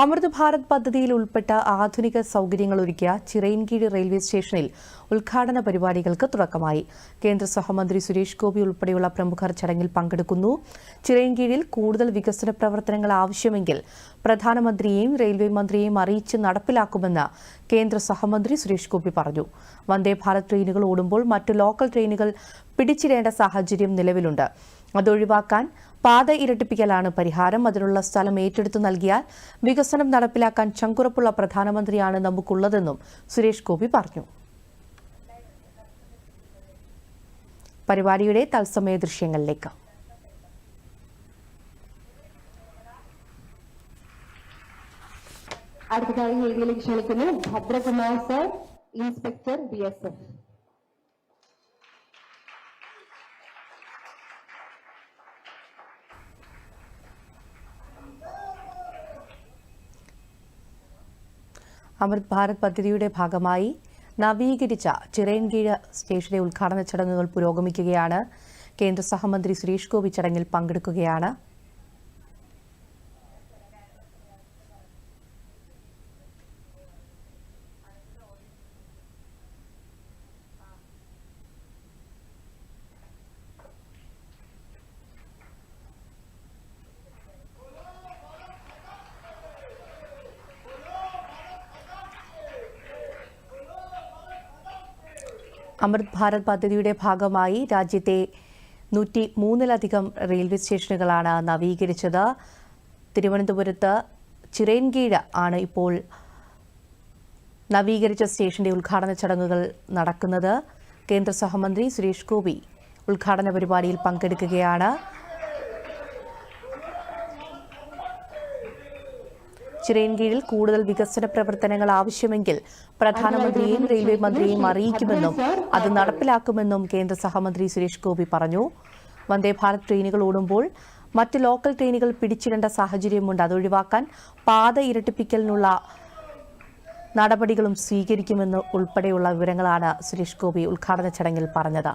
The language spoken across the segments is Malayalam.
അമൃത് ഭാരത് പദ്ധതിയിൽ ഉൾപ്പെട്ട ആധുനിക സൗകര്യങ്ങൾ ഒരുക്കിയ ചിറയൻകീഴ് റെയിൽവേ സ്റ്റേഷനിൽ ഉദ്ഘാടന പരിപാടികൾക്ക് തുടക്കമായി. കേന്ദ്ര സഹമന്ത്രി സുരേഷ് ഗോപി ഉൾപ്പെടെയുള്ള പ്രമുഖർ ചടങ്ങിൽ പങ്കെടുക്കുന്നു. ചിറയൻകീഴിൽ കൂടുതൽ വികസന പ്രവർത്തനങ്ങൾ ആവശ്യമെങ്കിൽ പ്രധാനമന്ത്രിയെയും റെയിൽവേ മന്ത്രിയെയും അറിയിച്ച് നടപ്പിലാക്കുമെന്ന് കേന്ദ്ര സഹമന്ത്രി സുരേഷ് ഗോപി പറഞ്ഞു. വന്ദേ ഭാരത് ട്രെയിനുകൾ ഓടുമ്പോൾ മറ്റ് ലോക്കൽ ട്രെയിനുകൾ പിടിച്ചിടേണ്ട സാഹചര്യം നിലവിലുണ്ട്. അതൊഴിവാക്കാൻ പാത ഇരട്ടിപ്പിക്കലാണ് പരിഹാരം. അതിനുള്ള സ്ഥലം ഏറ്റെടുത്തു നൽകിയാൽ വികസനം നടപ്പിലാക്കാൻ ചങ്കുറപ്പുള്ള പ്രധാനമന്ത്രിയാണ് നമുക്കുള്ളതെന്നും സുരേഷ് ഗോപി പറഞ്ഞു. പരിപാടിയുടെ തത്സമയ ദൃശ്യങ്ങളിലേക്ക്. അടുത്തതായി വേദിയിലേക്ക് ക്ഷണിക്കുന്നു. Bhadrakumar sir inspector B S F. Amrit Bharat പദ്ധതിയുടെ ഭാഗമായി നവീകരിച്ച ചിറയൻകീഴ് സ്റ്റേഷന്റെ ഉദ്ഘാടന ചടങ്ങുകൾ പുരോഗമിക്കുകയാണ്. കേന്ദ്ര സഹമന്ത്രി സുരേഷ് ഗോപി ചടങ്ങിൽ പങ്കെടുക്കുകയാണ്. അമൃത് ഭാരത് പദ്ധതിയുടെ ഭാഗമായി രാജ്യത്തെ നൂറ്റി മൂന്നിലധികം റെയിൽവേ സ്റ്റേഷനുകളാണ് നവീകരിച്ചത്. തിരുവനന്തപുരത്ത് ചിറേൻകീഴ് ആണ് ഇപ്പോൾ നവീകരിച്ച സ്റ്റേഷന്റെ ഉദ്ഘാടന ചടങ്ങുകൾ നടക്കുന്നത്. കേന്ദ്ര സഹമന്ത്രി സുരേഷ് ഗോപി ഉദ്ഘാടന പരിപാടിയിൽ പങ്കെടുക്കുകയാണ്. ചിറയൻകീഴിൽ കൂടുതൽ വികസന പ്രവർത്തനങ്ങൾ ആവശ്യമെങ്കിൽ പ്രധാനമന്ത്രിയെയും റെയിൽവേ മന്ത്രിയെയും അറിയിക്കുമെന്നും അത് നടപ്പിലാക്കുമെന്നും കേന്ദ്ര സഹമന്ത്രി സുരേഷ് ഗോപി പറഞ്ഞു. വന്ദേ ഭാരത് ട്രെയിനുകൾ ഓടുമ്പോൾ മറ്റ് ലോക്കൽ ട്രെയിനുകൾ പിടിച്ചിടേണ്ട സാഹചര്യമുണ്ട്. അത് ഒഴിവാക്കാൻ പാത ഇരട്ടിപ്പിക്കലിനുള്ള നടപടികളും സ്വീകരിക്കുമെന്ന് ഉൾപ്പെടെയുള്ള വിവരങ്ങളാണ് സുരേഷ് ഗോപി ഉദ്ഘാടന ചടങ്ങിൽ പറഞ്ഞത്.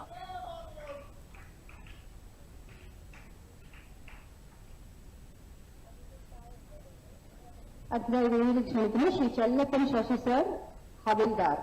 അടുത്തതായി വേദിയിലേക്ക് ക്ഷണിക്കുന്നു ശ്രീ ചെല്ലപ്പൻ ശശി സർ ഹവിൽദാർ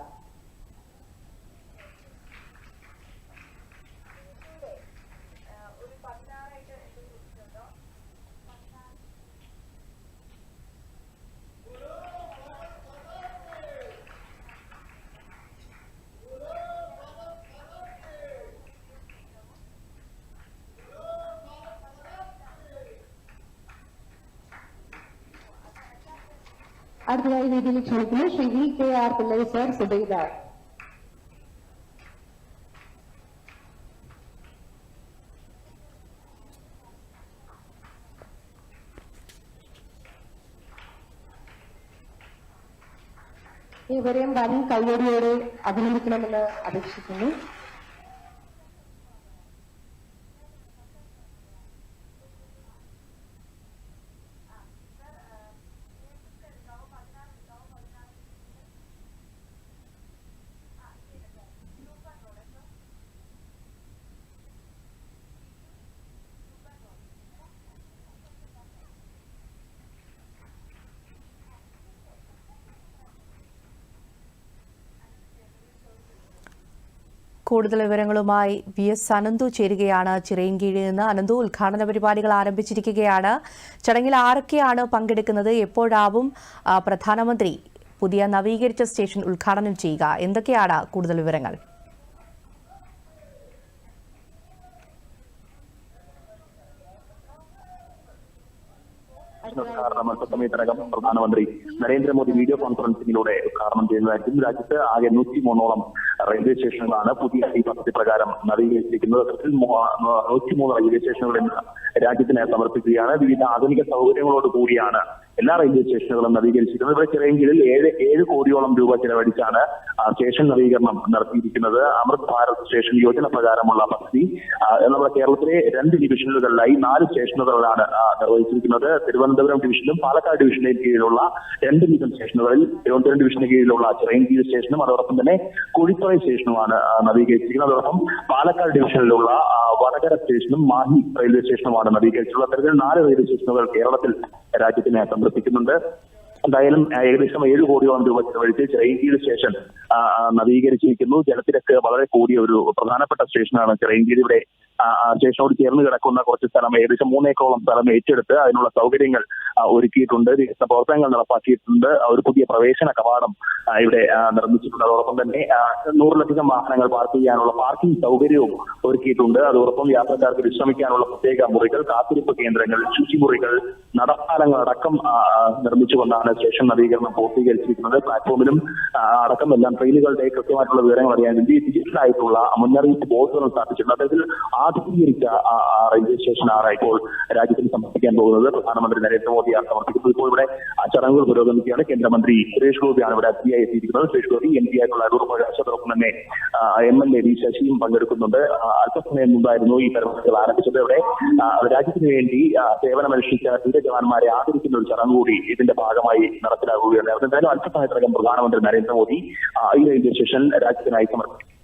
അടുത്തതായി വേദിയിലേക്ക് ക്ഷണിക്കുന്നു Shri V K R Pillai sir Subedar ഇവരെയും വൻ കയ്യടിയോടെ അഭിനന്ദിക്കണമെന്ന് അപേക്ഷിക്കുന്നു കൂടുതൽ വിവരങ്ങളുമായി വി എസ് അനന്തു ചേരുകയാണ്. ചിറയൻകീഴിൽ നിന്ന് അനന്തു ഉദ്ഘാടന പരിപാടികൾ ആരംഭിച്ചിരിക്കുകയാണ്. ചടങ്ങിൽ ആരൊക്കെയാണ് പങ്കെടുക്കുന്നത്? എപ്പോഴാവും പ്രധാനമന്ത്രി പുതിയ നവീകരിച്ച സ്റ്റേഷൻ ഉദ്ഘാടനം ചെയ്യുക? എന്തൊക്കെയാണ് കൂടുതൽ വിവരങ്ങൾ? ഉദ്ഘാടനം പ്രധാനമന്ത്രി നരേന്ദ്രമോദി വീഡിയോ കോൺഫറൻസിംഗിലൂടെ ഉദ്ഘാടനം ചെയ്യുന്നതായിരിക്കും. രാജ്യത്ത് ആകെ നൂറ്റി മൂന്നോളം റെയിൽവേ സ്റ്റേഷനുകളാണ് പുതിയ ഈ പദ്ധതി പ്രകാരം നവീകരിച്ചിരിക്കുന്നത്. അത്തരത്തിൽ നൂറ്റിമൂന്ന് റെയിൽവേ സ്റ്റേഷനുകൾ രാജ്യത്തിന് സമർപ്പിക്കുകയാണ്. വിവിധ ആധുനിക സൗകര്യങ്ങളോട് കൂടിയാണ് എല്ലാ റെയിൽവേ സ്റ്റേഷനുകളും നവീകരിച്ചിരിക്കുന്നത് ഇവിടെ ചിറയൻകീഴിൽ ഏഴ് ഏഴ് കോടിയോളം രൂപ ചെലവഴിച്ചാണ് സ്റ്റേഷൻ നവീകരണം നടത്തിയിരിക്കുന്നത്. അമൃത് ഭാരത് സ്റ്റേഷൻ യോജന പ്രകാരമുള്ള പദ്ധതി. നമ്മുടെ കേരളത്തിലെ രണ്ട് ഡിവിഷനുകളിലായി നാല് സ്റ്റേഷനുകളിലാണ് നിർവഹിച്ചിരിക്കുന്നത്. തിരുവനന്തപുരം ഡിവിഷനിലും പാലക്കാട് ഡിവിഷനിലും കീഴിലുള്ള രണ്ട് വീതം സ്റ്റേഷനുകളിൽ തിരുവനന്തപുരം ഡിവിഷന് കീഴിലുള്ള ചിറയൻകീഴ് സ്റ്റേഷനും അതോടൊപ്പം തന്നെ കുഴിത്തറ സ്റ്റേഷനുമാണ് നവീകരിച്ചിരിക്കുന്നത്. അതോടൊപ്പം പാലക്കാട് ഡിവിഷനിലുള്ള വടകര സ്റ്റേഷനും മാഹി റെയിൽവേ സ്റ്റേഷനുമാണ് നവീകരിച്ചുള്ള അത്തരത്തിൽ നാല് റെയിൽവേ സ്റ്റേഷനുകൾ കേരളത്തിൽ രാജ്യത്തിന് സമർപ്പിക്കുന്നുണ്ട് എന്തായാലും ഏകദേശം ഏഴ് കോടിയോളം രൂപ ചെലവഴിച്ച് റെയിൽവേ സ്റ്റേഷൻ നവീകരിച്ചിരിക്കുന്നു. ജലത്തിരക്ക് വളരെ കൂടിയ ഒരു പ്രധാനപ്പെട്ട സ്റ്റേഷനാണ് ചെറിയഞ്ചേരിയുടെ സ്റ്റേഷനോട് ചേർന്ന് കിടക്കുന്ന കുറച്ച് സ്ഥലം ഏകദേശം മൂന്നേക്കോളം സ്ഥലം ഏറ്റെടുത്ത് അതിനുള്ള സൗകര്യങ്ങൾ ഒരുക്കിയിട്ടുണ്ട്. വികസന പ്രവർത്തനങ്ങൾ നടപ്പാക്കിയിട്ടുണ്ട്. ഒരു പുതിയ പ്രവേശന കവാടം ഇവിടെ നിർമ്മിച്ചിട്ടുണ്ട്. അതോടൊപ്പം തന്നെ നൂറിലധികം വാഹനങ്ങൾ പാർക്ക് ചെയ്യാനുള്ള പാർക്കിംഗ് സൗകര്യവും ഒരുക്കിയിട്ടുണ്ട്. അതോടൊപ്പം യാത്രക്കാർക്ക് വിശ്രമിക്കാനുള്ള പ്രത്യേക മുറികൾ കാത്തിരിപ്പ് കേന്ദ്രങ്ങൾ ശുചിമുറികൾ നടപ്പാലങ്ങൾ അടക്കം നിർമ്മിച്ചുകൊണ്ടാണ് സ്റ്റേഷൻ നവീകരണം പൂർത്തീകരിച്ചിരിക്കുന്നത്. പ്ലാറ്റ്ഫോമിലും അടക്കം എല്ലാം ട്രെയിനുകളുടെ കൃത്യമായിട്ടുള്ള വിവരങ്ങൾ അറിയാൻ വേണ്ടി ഡിജിറ്റൽ ആയിട്ടുള്ള മുന്നറിയിപ്പ് ബോർഡുകൾ സ്ഥാപിച്ചിട്ടുണ്ട്. അത്തരത്തിൽ ആധുനീകരിച്ച റെയിൽവേ സ്റ്റേഷനാണ് ഇപ്പോൾ രാജ്യത്തിന് സമർപ്പിക്കാൻ പോകുന്നത്. പ്രധാനമന്ത്രി നരേന്ദ്രമോദിയാണ് സമർപ്പിക്കുന്നത് ഇപ്പോൾ ഇവിടെ ചടങ്ങുകൾ പുരോഗമിക്കുകയാണ്. കേന്ദ്രമന്ത്രി സുരേഷ് ഗോപിയാണ് ഇവിടെ അതിഥിയായി എത്തിയിരിക്കുന്നത്. സുരേഷ് ഗോപി എം പി ആയിട്ടുള്ള അടൂർ പ്രകാശത്തോടൊപ്പം തന്നെ എം എൽ എ വി ശശിയും പങ്കെടുക്കുന്നുണ്ട്. അല്പസമയം മുമ്പായിരുന്നു ഈ പരിപാടികൾ ആരംഭിച്ചത്. ഇവിടെ രാജ്യത്തിന് വേണ്ടി സേവനമനുഷ്ഠിച്ച ധീര ജവാന്മാരെ ആദരിക്കുന്ന ഒരു ചടങ്ങ് കൂടി ഇതിന്റെ ഭാഗമായി നടപ്പിലാക്കുകയാണ്. എന്തായാലും അല്പസമയത്തിനകം പ്രധാനമന്ത്രി നരേന്ദ്രമോദി ഈ റെയിൽവേ സ്റ്റേഷൻ രാജ്യത്തിനായി സമർപ്പിക്കും.